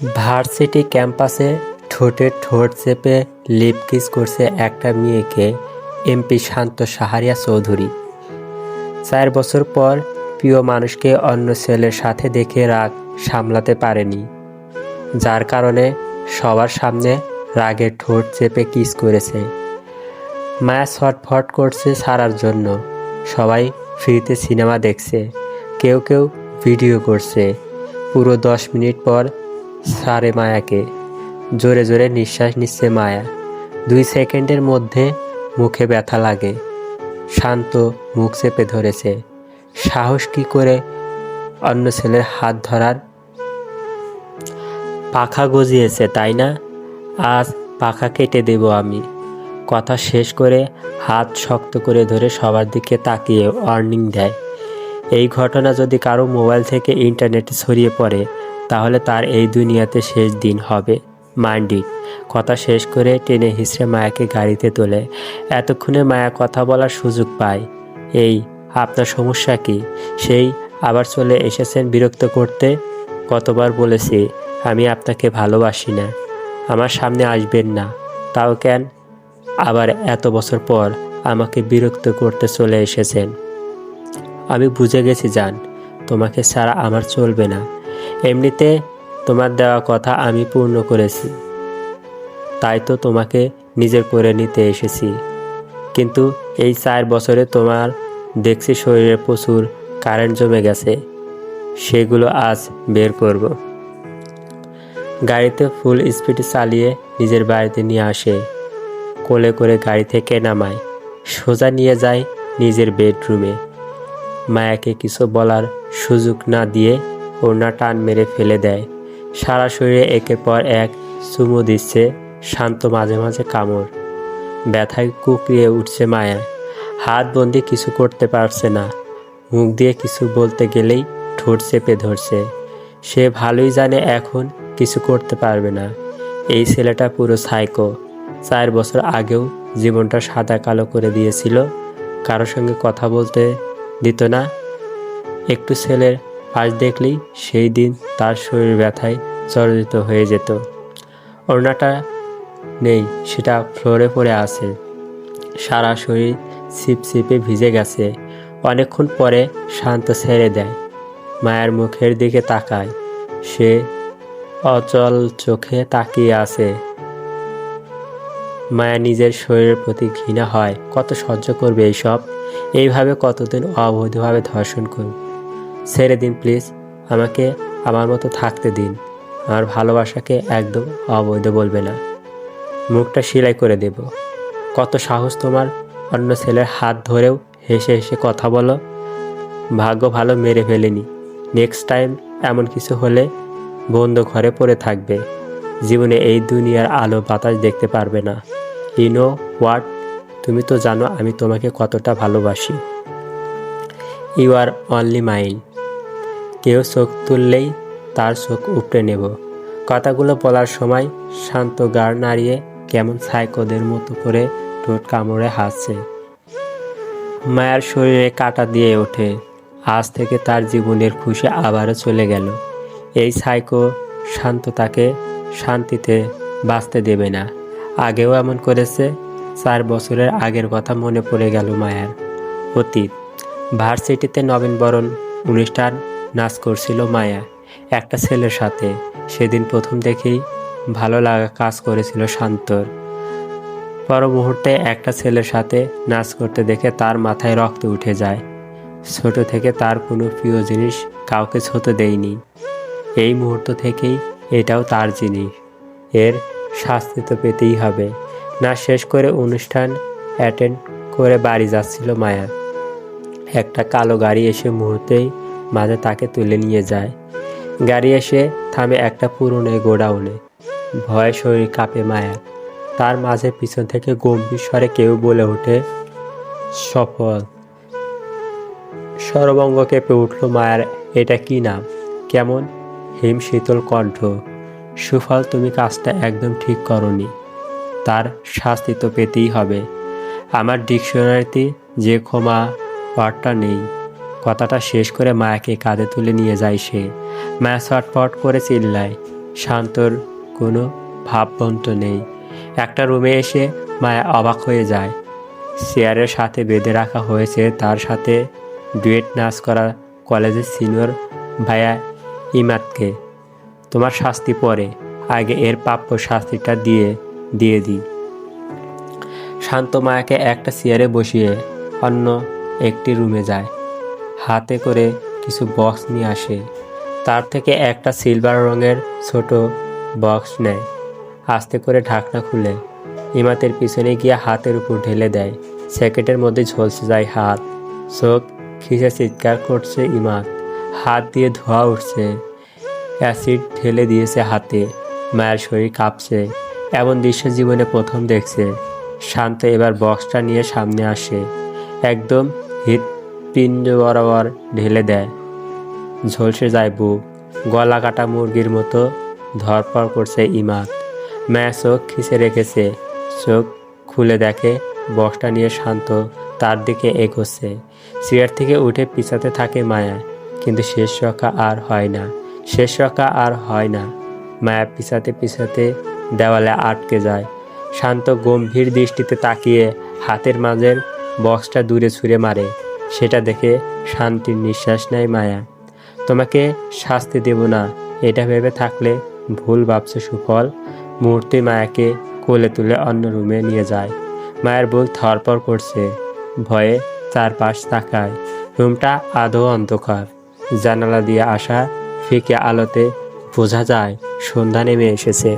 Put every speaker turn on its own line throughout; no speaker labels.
Varsity ক্যাম্পাসে ঠোঁটে ঠোঁট চেপে লিপ কিস করছে একটা মেয়েকে, এমপি শান্ত সাহারিয়া চৌধুরী। চার বছর পর প্রিয় মানুষকে অন্য ছেলের সাথে দেখে রাগ সামলাতে পারেনি, যার কারণে সবার সামনে রাগের ঠোঁট চেপে কিস করেছে। মায়া ছটফট করছে সারার জন্য, সবাই ফ্রিতে সিনেমা দেখছে, কেউ কেউ ভিডিও করছে। পুরো দশ মিনিট পর সারে মায়াকে। জোরে জোরে নিঃশ্বাস নিচ্ছে মায়া। দুই সেকেন্ডের মধ্যে মুখে ব্যথা লাগে। শান্ত মুখ চেপে ধরেছে। সাহস কি করে অন্য ছেলের হাত ধরার? পাখা গজিয়েছে, তাই না? আজ পাখা কেটে দেব আমি। কথা শেষ করে হাত শক্ত করে ধরে সবার দিকে তাকিয়ে ওয়ার্নিং দেয়। এই ঘটনা যদি কারও মোবাইল থেকে ইন্টারনেটে ছড়িয়ে পড়ে তাহলে তার এই দুনিয়াতে শেষ দিন হবে। মাইন্ডিক কথা শেষ করে টেনে হিসড়ে মায়াকে গাড়িতে তোলে। এতক্ষণে মায়া কথা বলার সুযোগ পায়। এই, আপনার সমস্যা কি? সেই আবার চলে এসেছেন বিরক্ত করতে? কতবার বলেছি, আমি আপনাকে ভালোবাসি না। আমার সামনে আসবেন না। তাও কেন? আবার এত বছর পর আমাকে বিরক্ত করতে চলে এসেছেন। আমি বুঝে গেছি, জান। তোমাকে ছাড়া আমার চলবে না। এমনিতে তোমার দেওয়া কথা আমি পূর্ণ করেছি। তাই তো তোমাকে নিজের করে নিতে এসেছি। কিন্তু এই চার বছরে তোমার দেখছি শরীরে প্রচুর কারেন্ট জমে গেছে। সেগুলো আজ বের করব। গাড়িতে ফুল স্পিড চালিয়ে নিজের বাড়িতে নিয়ে আসে। কোলে করে গাড়ি থেকে নামায়। সোজা নিয়ে যায় নিজের বেডরুমে মায়াকে কিছু বলার সুযোগ না দিয়ে ওড়না টান মেরে ফেলে দেয়। সারা শরীরে একের পর এক চুমু দিচ্ছে শান্ত মাঝে মাঝে কামড়। ব্যথায় কুকড়িয়ে উঠছে মায়া। হাত বন্দি কিছু করতে পারছে না। মুখ দিয়ে কিছু বলতে গেলেই ঠোঁট চেপে ধরছে। সে ভালোই জানে এখন কিছু করতে পারবে না। এই ছেলেটা পুরো সাইকো চার বছর আগেও জীবনটা সাদা কালো করে দিয়েছিল। কারোর সঙ্গে কথা বলতে দিত না। একটু ছেলের পাশ দেখলেই সেই দিন তার শরীর ব্যথায় জর্জরিত হয়ে যেত। ওড়নাটা নেই, সেটা ফ্লোরে পড়ে আছে। সারা শরীর ছিপছিপে ভিজে গেছে। অনেকক্ষণ পরে শান্ত ছেড়ে দেয়। মায়ের মুখের দিকে তাকায়। সে অচল চোখে তাকিয়ে আছে। মায়া নিজের শরীরের প্রতি ঘৃণা হয়। কত সহ্য করবে এইসব? এইভাবে কতদিন অবৈধভাবে ধর্ষণ করবে ছেড়ে দিন, প্লিজ। আমাকে আমার মতো থাকতে দিন। আমার ভালোবাসাকে একদম অবৈধ বলবে না। মুখটা সেলাই করে দেব। কত সাহস তোমার অন্য ছেলের হাত ধরেও হেসে হেসে কথা বলো। ভাগ্য ভালো মেরে ফেলেনি। নেক্সট টাইম এমন কিছু হলে বন্ধ ঘরে পড়ে থাকবে। জীবনে এই দুনিয়ার আলো বাতাস দেখতে পারবে না। ইনো হোয়াট তুমি তো জানো আমি তোমাকে কতটা ভালোবাসি। ইউ আর অনলি মাইন্ড কেউ চোখ তুললেই তার চোখ উপড়ে নেব। কথাগুলো বলার সময় শান্ত গাড় নাড়িয়ে কেমন সাইকোদের মতো করে ঠোঁট কামড়ে হাসছে। মায়ের শরীরে কাটা দিয়ে ওঠে। আজ থেকে তার জীবনের খুশি আবারও চলে গেল। এই সাইকো শান্ত তাকে শান্তিতে বাঁচতে দেবে না। আগেও এমন করেছে, চার বছরের আগের কথা মনে পড়ে গেল মায়ার। অতীত, ভার্সিটিতে নবীনবরণ অনুষ্ঠান নাচ করছিল মায়া। একটা ছেলের সাথে। সেদিন প্রথম দেখেই ভালো লাগা কাজ করেছিল শান্তর। পর মুহূর্তে একটা ছেলের সাথে নাচ করতে দেখে তার মাথায় রক্ত উঠে যায়। ছোট থেকে তার কোনো প্রিয় জিনিস কাউকে ছুতে দেয়নি। এই মুহূর্ত থেকেই এটাও তার জিনিস। এর শাস্তি তো পেতেই হবে। না শেষ করে অনুষ্ঠান অ্যাটেন্ড করে বাড়ি যাচ্ছিল মায়া। একটা কালো গাড়ি এসে মুহূর্তেই মাঝে তাকে তুলে নিয়ে যায়। গাড়ি এসে থামে একটা পুরনো গোডাউনে। ভয়ে শরীর কাঁপে মায়া। তার মাঝে পিছন থেকে গম্ভীর স্বরে কেউ বলে ওঠে, সফল। সরবঙ্গ কেঁপে উঠল মায়ের, এটা কি নাম? কেমন? হিম শীতল কণ্ঠ। সুফল, তুমি কাজটা একদম ঠিক করনি। তার শাস্তি তো পেতেই হবে। আমার ডিকশনারিতে যে ক্ষমা ওয়ার্ডটা নেই। কথাটা শেষ করে মায়াকে কাঁধে তুলে নিয়ে যায় সে। মায়া ছটফট করে চিল্লায়। শান্তর কোনো ভাববন্ত নেই। একটা রুমে এসে মায়া অবাক হয়ে যায়। চেয়ারের সাথে বেঁধে রাখা হয়েছে তার সাথে ডুয়েট নাচ করা কলেজের সিনিয়র ভাইয়া ইমাতকে। তোমার শাস্তি পরে, আগে এর প্রাপ্য শাস্তিটা দিয়ে দিয়ে দিই। শান্ত মায়াকে একটা চেয়ারে বসিয়ে অন্য একটি রুমে যায়। হাতে করে কিছু বক্স নিয়ে আসে। তার থেকে একটা সিলভার রঙের ছোট বক্স নেয়। আস্তে করে ঢাকনা খুলে। ইমাতের পিছনে গিয়ে হাতের উপর ঢেলে দেয়। স্যাকেটের মধ্যে ঝলসে যায় হাত। চোখ খিসে চিৎকার করছে ইমাত। হাত দিয়ে ধোয়া উঠছে। অ্যাসিড ঢেলে দিয়েছে হাতে। মায়ের শরীর কাঁপছে। এমন দৃশ্য জীবনে প্রথম দেখছে। শান্ত এবার বক্সটা নিয়ে সামনে আসে। একদম হৃৎপিণ্ড বরাবর ঢেলে দেয়। ঝলসে যায় বুক। গলা কাটা মুরগির মতো ধরপড় করছে ইমাত। মায়া চোখ খিসে রেখেছে। চোখ খুলে দেখে বক্সটা নিয়ে শান্ত তার দিকে এগোচ্ছে। চেয়ার থেকে উঠে পিছাতে থাকে মায়া। কিন্তু শেষ রক্ষা আর হয় না। শেষ রক্ষা আর হয় না। মায়া পিছাতে পিছাতে দেওয়ালে আটকে যায়। শান্ত গম্ভীর দৃষ্টিতে তাকিয়ে হাতের মাঝের বক্সটা দূরে ছুঁড়ে মারে। সেটা দেখে শান্তির নিঃশ্বাস নেয় মায়া। তোমাকে শাস্তি দেব না, এটা ভেবে থাকলে ভুল ভাবছে সুফল। মুহূর্তে মায়াকে কোলে তুলে অন্য রুমে নিয়ে যায়। মায়ের বুক থরপর করছে, ভয়ে চারপাশ তাকায়। রুমটা আদৌ অন্ধকার। জানালা দিয়ে আসা ফিকে আলোতে বোঝা যায় সন্ধ্যা নেমে এসেছে।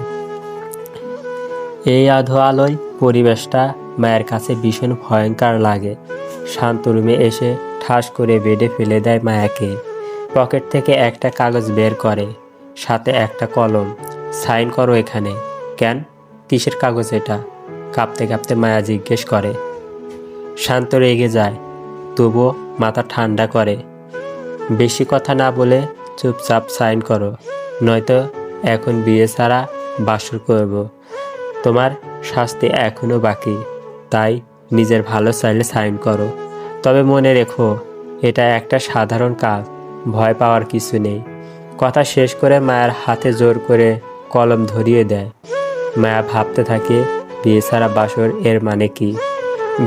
এই আধো আলোয় পরিবেশটা মায়ের কাছে ভীষণ ভয়ঙ্কর লাগে। শান্ত রুমে এসে ঠাস করে বেডে ফেলে দেয় মায়াকে। পকেট থেকে একটা কাগজ বের করে, সাথে একটা কলম। সাইন করো এখানে। কেন? কিসের কাগজ এটা? কাঁপতে কাঁপতে মায়া জিজ্ঞেস করে। শান্ত রেগে যায়। তবুও মাথা ঠান্ডা করে। বেশি কথা না বলে চুপচাপ সাইন করো। নয়তো এখন বিয়ে ছাড়া বাসর করব। তোমার শাস্তি এখনও বাকি। তাই নিজের ভালো চাইলে সাইন করো। তবে মনে রেখো, এটা একটা সাধারণ কাজ, ভয় পাওয়ার কিছু নেই। কথা শেষ করে মায়ের হাতে জোর করে কলম ধরিয়ে দেয়। মায়া ভাবতে থাকে, বিয়ে ছাড়া বাসর এর মানে কি?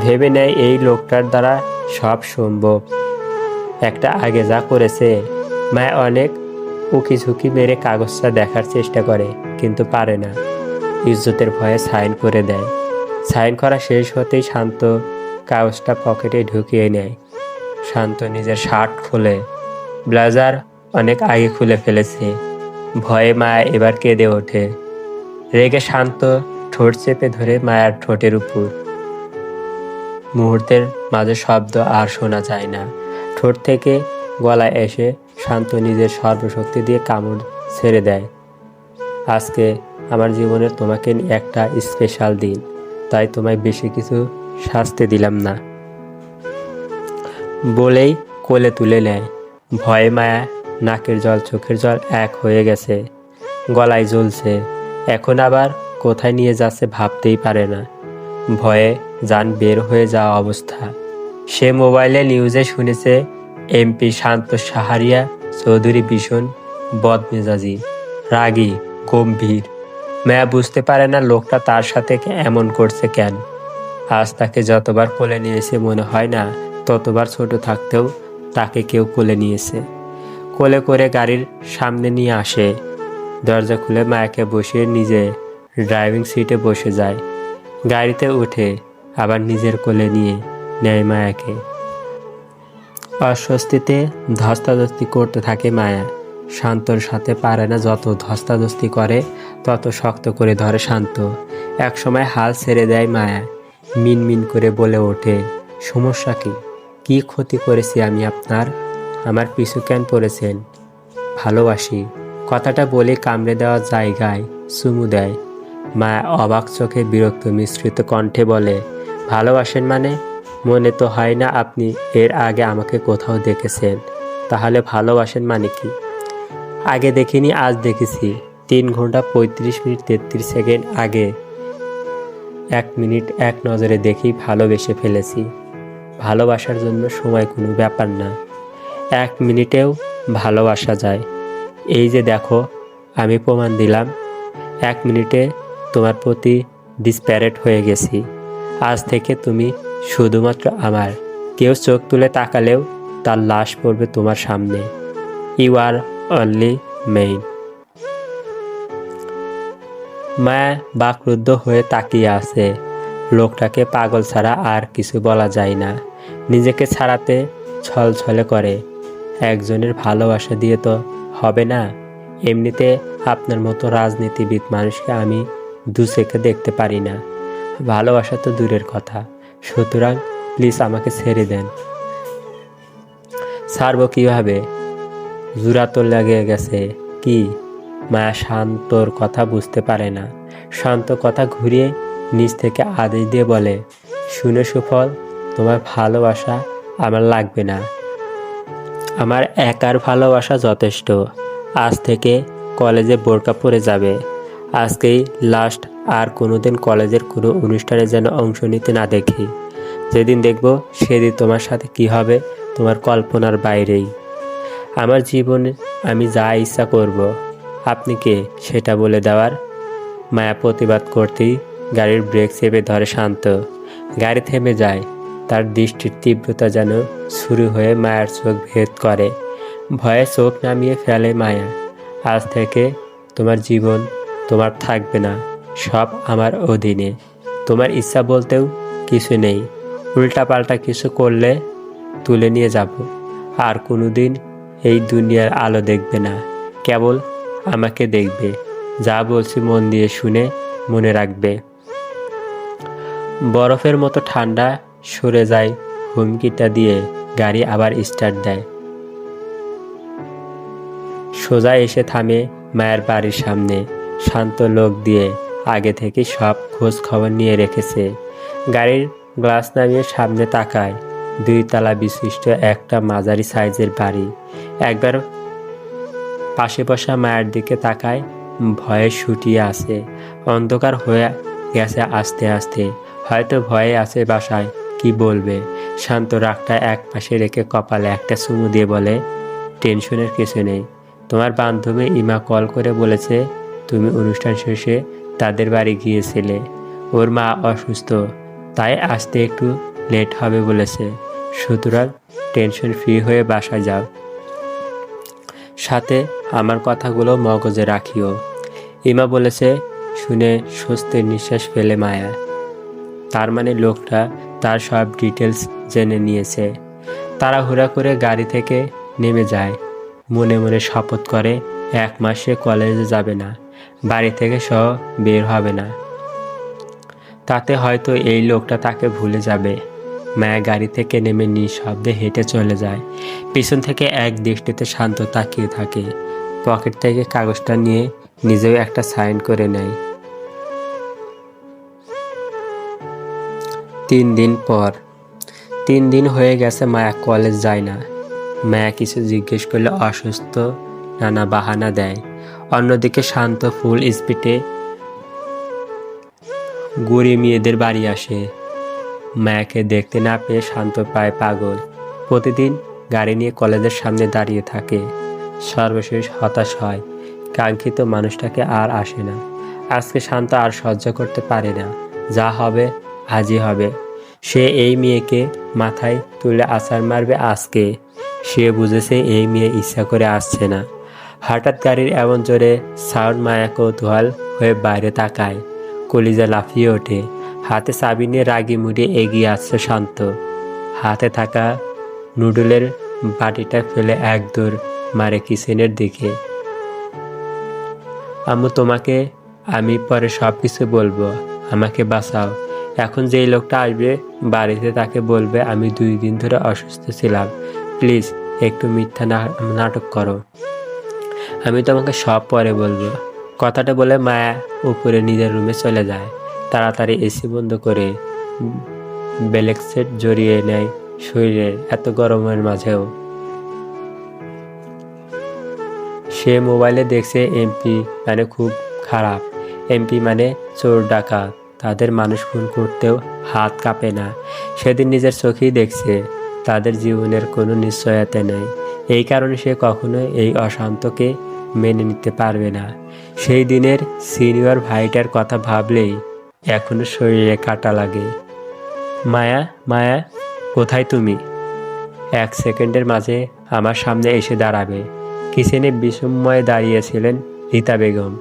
ভেবে নেয় এই লোকটার দ্বারা সব সম্ভব। একটা আগে যা করেছে, মায়া অনেক উকি ঝুঁকি মেরে কাগজটা দেখার চেষ্টা করে, কিন্তু পারে না। ইজ্জতের ভয়ে সাইন করে দেয়। সাইন করা শেষ হতেই শান্ত কাগজটা পকেটে ঢুকিয়ে নেয়। শান্ত নিজের শার্ট খুলে, ব্লাজার অনেক আগে খুলে ফেলেছে। ভয়ে মায়া এবার কেঁদে ওঠে। রেগে শান্ত ঠোঁট চেপে ধরে মায়ার ঠোঁটের উপর। মুহূর্তের মাঝে শব্দ আর শোনা যায় না। ঠোঁট থেকে গলায় এসে শান্ত নিজের সর্বশক্তি দিয়ে কামড় ছেড়ে দেয়। আজকে আমার জীবনে তোমাকে একটা স্পেশাল দিন। তাই তোমায় বেশি কিছু শাস্তি দিলাম না। বলেই কোলে তুলে নেয়। ভয়ে মায়া নাকের জল চোখের জল এক হয়ে গেছে। গলায় জ্বলছে। এখন আবার কোথায় নিয়ে যাচ্ছে ভাবতেই পারে না। ভয়ে যান বের হয়ে যাওয়া অবস্থা। সে মোবাইলে নিউজে শুনেছে, এমপি শান্ত সাহারিয়া চৌধুরী ভীষণ বদমেজাজি, রাগী, গম্ভীর। মেয়া বুঝতে পারে না লোকটা তার সাথে এমন করছে কেন। আজ তাকে যতবার কোলে নিয়েছে মনে হয় না, ততবার ছোট থাকতেও তাকে কেউ কোলে নিয়েছে। কোলে করে গাড়ির সামনে নিয়ে আসে। দরজা খুলে মায়াকে বসিয়ে নিজে ড্রাইভিং সিটে বসে যায়। গাড়িতে উঠে আবার নিজের কোলে নিয়ে নেয় মায়াকে। অস্বস্তিতে ধস্তাধস্তি করতে থাকে মায়া। শান্তর সাথে পারে না যত ধস্তাধস্তি করে তত শক্ত করে ধরে শান্ত। একসময় হাল ছেড়ে দেয় মায়া। মিন মিন করে বলে ওঠে, সমস্যা কি? কি ক্ষতি করেছি আমি আপনার? আমার পিছু কেন পড়েছেন? ভালোবাসি। কথাটা বলে কামড়ে দেওয়া জায়গায় চুমু দেয়। মায়া অবাক চোখে বিরক্ত মিশ্রিত কণ্ঠে বলে, ভালোবাসেন মানে? মনে তো হয় না আপনি এর আগে আমাকে কোথাও দেখেছেন। তাহলে ভালোবাসেন মানে কি? আগে দেখিনি, আজ দেখেছি। তিন ঘণ্টা পঁয়ত্রিশ মিনিট তেত্রিশ সেকেন্ড আগে। এক মিনিট এক নজরে দেখেই ভালোবেসে ফেলেছি। ভালোবাসার জন্য সময় কোনো ব্যাপার না। এক মিনিটেও ভালোবাসা যায়। এই যে দেখো, আমি প্রমাণ দিলাম। এক মিনিটে তোমার প্রতি ডিসপ্যারেট হয়ে গেছি। আজ থেকে তুমি শুধুমাত্র আমার। কেউ চোখ তুলে তাকালেও তার লাশ পড়বে তোমার সামনে। ইউ আর অনলি মেইন মায়া বাকরুদ্ধ হয়ে তাকিয়ে আছে। লোকটাকে পাগল ছাড়া আর কিছু বলা যায় না। নিজেকে ছাড়াতে ছলছলে করে। একজনের ভালোবাসা দিয়ে তো হবে না। এমনিতে আপনার মতো রাজনীতিবিদ মানুষকে আমি দু চোখে দেখতে পারি না। ভালোবাসা তো দূরের কথা। সুতরাং প্লিজ আমাকে ছেড়ে দেন। ছাড়বো কীভাবে? জুরা তো লেগে গেছে। কি? মায়া শান্তর কথা বুঝতে পারে না। শান্ত কথা ঘুরিয়ে নিচ থেকে আদেশ দিয়ে বলে, শুনে সুফল, তোমার ভালোবাসা আমার লাগবে না। আমার একার ভালোবাসা যথেষ্ট। আজ থেকে কলেজে বোরকা পরে যাবে। আজকেই লাস্ট আর কোনোদিন কলেজের কোনো অনুষ্ঠানে যেন অংশ নিতে না দেখি। যেদিন দেখব সেদিন তোমার সাথে কি হবে, তোমার কল্পনার বাইরেই। আমার জীবনে আমি যা ইচ্ছা করব আপনি কে সেটা বলে দেওয়ার? মায়া প্রতিবাদ করতেই গাড়ির ব্রেক চেপে ধরে শান্ত। গাড়ি থেমে যায়। তার দৃষ্টির তীব্রতা যেন শুরু হয়ে মায়ের চোখ ভেদ করে। ভয়ে চোখ নামিয়ে ফেলে মায়া। আজ থেকে তোমার জীবন তোমার থাকবে না। সব আমার অধীনে। তোমার ইচ্ছা বলতেও কিছু নেই। উল্টাপাল্টা কিছু করলে তুলে নিয়ে যাব। আর কোনোদিন এই দুনিয়ার আলো দেখবে না। কেবল আমাকে দেখবে, যা বলছি মন দিয়ে শুনে মনে রাখবে। বরফের মতো ঠান্ডা সরে যায় হুমকিটা দিয়ে গাড়ি আবার স্টার্ট দেয়। সোজা এসে থামে মায়ের বাড়ির সামনে, শান্ত লোক দিয়ে আগে থেকে সব খোঁজ খবর নিয়ে রেখেছে। গাড়ির গ্লাস নামিয়ে সামনে তাকায়, দুই তালা বিশিষ্ট একটা মাঝারি সাইজের বাড়ি। একবার পাশে বসা মায়ের দিকে তাকায়, ভয়ে শুটিয়ে আছে, অন্ধকার হয়ে গেছে আস্তে আস্তে। হয়তো ভয়ে আছে বাসায়, কি বলবে? শান্ত রাগটা এক পাশে রেখে কপালে একটা চুমু দিয়ে বলে, টেনশনের কিছু নেই। তোমার বান্ধবী ইমা কল করে বলেছে, তুমি অনুষ্ঠান শেষে তাদের বাড়ি গিয়েছিলে। ওর মা অসুস্থ, তাই আসতে একটু লেট হবে বলেছে। সুতরাং টেনশন ফ্রি হয়ে বাসায় যাও। সাথে আমার কথাগুলো মগজে রাখিও। ইমা বলেছে, শুনে স্বস্তির নিঃশ্বাস ফেলে মায়া। তার মানে লোকটা তার সব ডিটেলস জেনে নিয়েছে। তারা তাড়াহুড়া করে গাড়ি থেকে নেমে যায়। মনে মনে শপথ করে, এক মাসে কলেজে যাবে না। বাড়ি থেকে সহ বের হবে না। তাতে হয়তো এই লোকটা তাকে ভুলে যাবে। মায়া গাড়ি থেকে নেমে নিঃশব্দে হেঁটে চলে যায়। পিছন থেকে এক দৃষ্টিতে শান্ত তাকিয়ে থাকে। পকেট থেকে কাগজটা নিয়ে নিজেও একটা সাইন করে নেয়। তিন দিন পর। তিন দিন হয়ে গেছে মায়া কলেজ যায় না। মায়া কিছু জিজ্ঞেস করলে অসুস্থ নানা বাহানা দেয়। অন্যদিকে শান্ত ফুল স্পিডে গড়ি মেয়েদের বাড়ি আসে। মায়াকে দেখতে না পেয়ে শান্ত পায় পাগল। প্রতিদিন গাড়ি নিয়ে কলেজের সামনে দাঁড়িয়ে থাকে। সর্বশেষ হতাশ হয়। কাঙ্ক্ষিত মানুষটাকে আর আসে না। আজকে শান্ত আর সহ্য করতে পারে না। যা হবে, আজই হবে। সে এই মেয়েকে মাথায় তুলে আছাড় মারবে আজকে। সে বুঝেছে এই মেয়ে ইচ্ছা করে আসছে না। হঠাৎ গাড়ির এমন জোরে সাউন্ড মায়া কৌতূহল হয়ে বাইরে তাকায়। কলিজা লাফিয়ে ওঠে। হাতে চাবি নিয়ে রাগি মুড়ে এগিয়ে আসছে শান্ত। হাতে থাকা নুডলের বাটিটা ফেলে এক দৌড় মারে কিচেনের দিকে? আম্মু তোমাকে, আমি পরে সব কিছু বলব, আমাকে বাঁচাও। এখন যেই লোকটা আসবে, বাড়িতে তাকে বলবে আমি দুই দিন ধরে অসুস্থ ছিলাম। প্লিজ, একটু মিথ্যা নাটক করো। আমি তোমাকে সব পরে বলব। কথাটা বলে মায়া উপরে নিজের রুমে চলে যায়। তাড়াতাড়ি এসি বন্ধ করে বেলেক্সেট জড়িয়ে নেয় শরীরের এত গরমের মাঝেও। সে মোবাইলে দেখছে এমপি মানে খুব খারাপ। এমপি মানে চোর, ডাকাত। তাদের মানুষ খুন করতেও হাত কাঁপে না। সেদিন নিজের চোখেই দেখছে, তাদের জীবনের কোনো নিশ্চয়তা নেই। এই কারণে সে কখনো এই অশান্তকে মেনে নিতে পারবে না। সেই দিনের সিনিয়র ভাইটার কথা ভাবলেই এখনও শরীরে কাটা লাগে। মায়া মায়া, কোথায় তুমি? এক সেকেন্ডের মাঝে আমার সামনে এসে দাঁড়াবে। কিচেনে বিষময়ে দাঁড়িয়েছিলেন রীতা বেগম।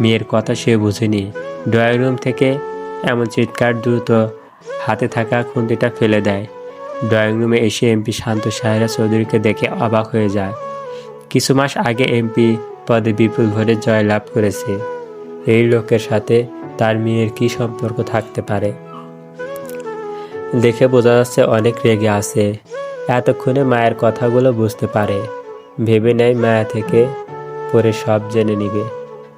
মেয়ের কথা সে বুঝেনি। ড্রয়িং রুম থেকে এমন চিৎকার দ্রুত হাতে থাকা খুন্তিটা ফেলে দেয়। ড্রয়িং রুমে এসে এমপি শান্ত সাহেরা চৌধুরীকে দেখে অবাক হয়ে যায়। কিছু মাস আগে এমপি পদে বিপুল ভরে জয়লাভ করেছে। এই লোকের সাথে তার মেয়ের কি সম্পর্ক থাকতে পারে? দেখে বোঝা যাচ্ছে অনেক রেগে আছে। এতক্ষণে মায়ের কথাগুলো বুঝতে পারে। ভেবে নেয় মায়া থেকে পরে সব জেনে নিবে।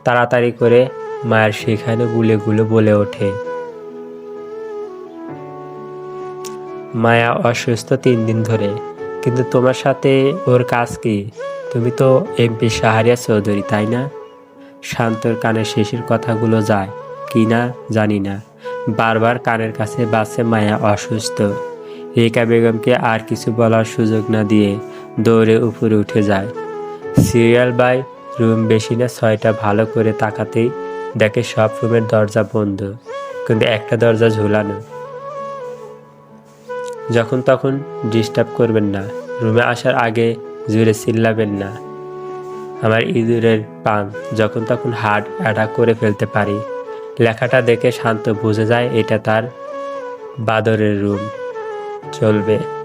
তাড়াতাড়ি করে মায়ের সেখানে গুলে বলে ওঠে। মায়া অসুস্থ তিন দিন ধরে। কিন্তু তোমার সাথে ওর কাজ কি? তুমি তো এমপি শাহরিয়া চৌধুরী, তাই না? শান্তর কানের শেষের কথাগুলো যায়। কি না জানি না। বারবার কানের কাছে বাসে মায়া অসুস্থ। রেখা বেগমকে আর কিছু বলার সুযোগ না দিয়ে দৌড়ে উপরে উঠে যায়। সিরিয়াল বাই রুম বেশি না ছয়টা ভালো করে তাকাতেই দেখে সব রুমের দরজা বন্ধ, কিন্তু একটা দরজা ঝুলানো। যখন তখন ডিস্টার্ব করবেন না, রুমে আসার আগে জুড়ে চিল্লাবেন না। আমার ইঁদুরের পান যখন তখন হার্ট অ্যাটাক করে ফেলতে পারি। লেখাটা দেখে শান্ত বুঝে যায় এটা তার বাদরের রুম। চলবে।